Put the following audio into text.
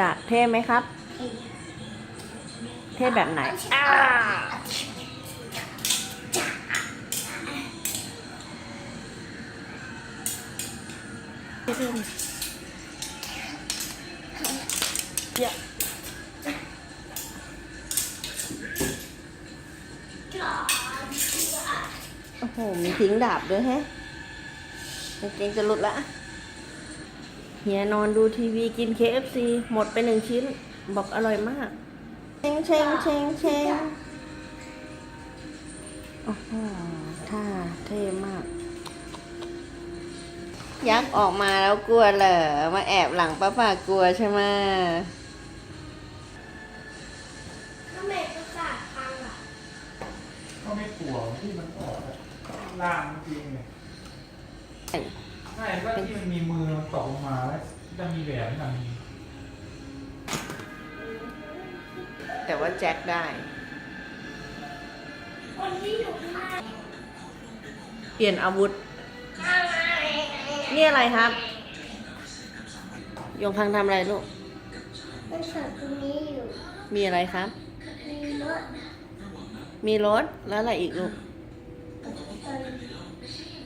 ดาบเท่ไหมครับ เท่แบบไหนอ้าเยอะโอ้โห มีทิ้งดาบด้วยแฮะกางเกงจะหลุดละ เฮียนอนดูทีวีกิน KFC หมดไปหนึ่งชิ้น บอกอร่อยมาก เชงเชงเชงเชงโอ้โหท่าเท่มาก ยักษ์ออกมาแล้วกลัวเหรอ มาแอบหลังป้าป่ากลัวใช่ไหมทำไมประสาทพังอะก็ไม่กลัวที่มันออกอะล่างจริงเลยใช่ว่าที่มันมีมือมัน ตกลงมาแล้วจะมีแหวนมันแต่ว่าแจ็คได้ คนที่อยู่ข้างหน้าเปลี่ยนอาวุธนี่อะไรครับ ยงพังทำอะไรลูกเป็นสัตว์ตรงนี้อยู่ มีอะไรครับ มีรถมีรถแล้วอะไรอีกลูกเป็น